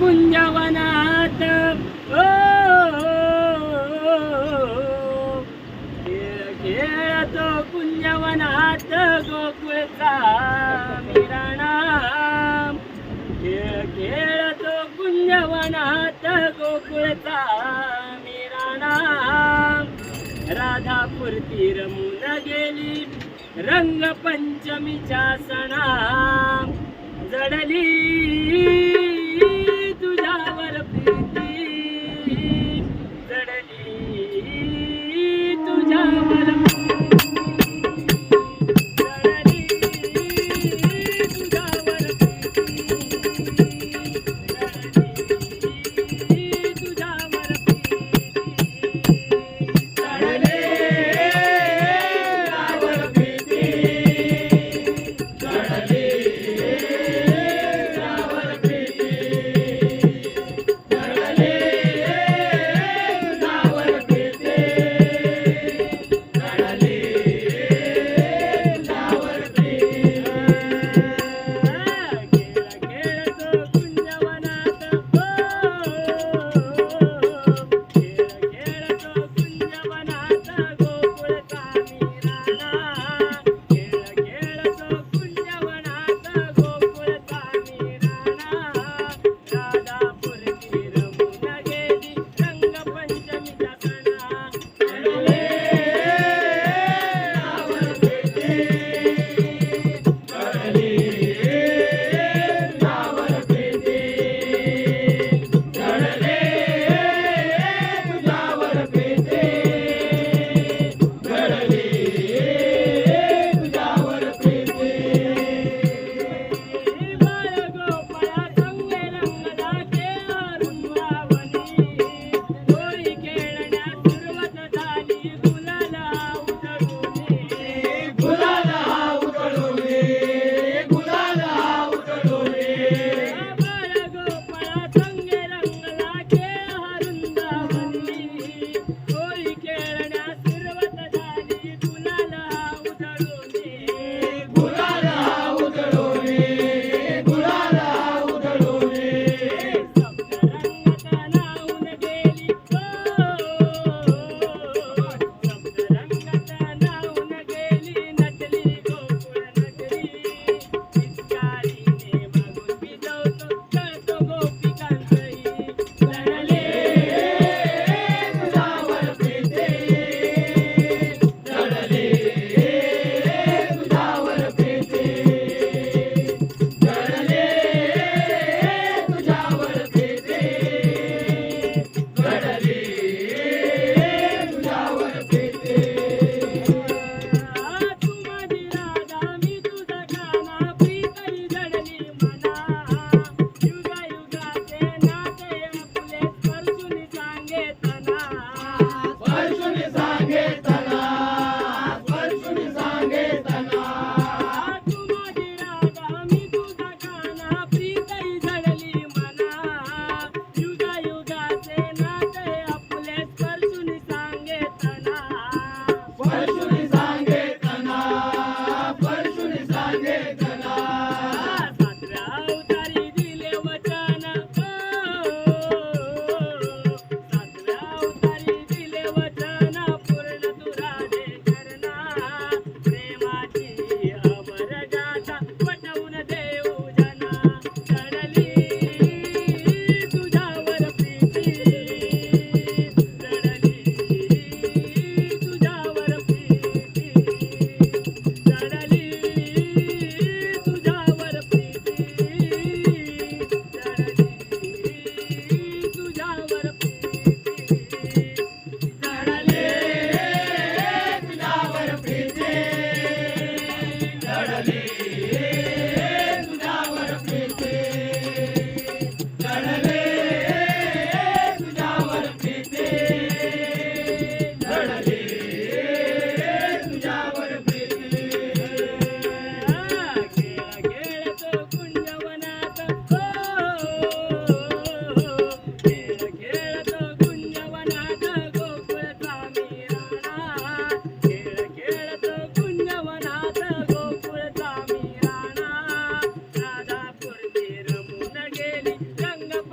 कुंजवनात ओ खेळ खेळतो कुंजवनात गोकुळचा मिराणाम खेळ खेळतो कुंजवनात गोकुळचा मिराणाम राधापुरती रमून गेली रंगपंचमीच्या सणा जडली of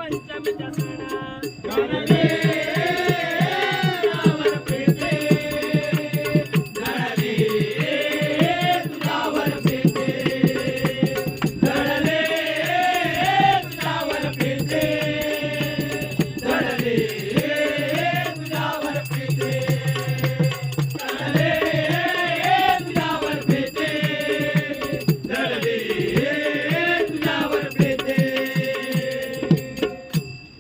పంచమి దశన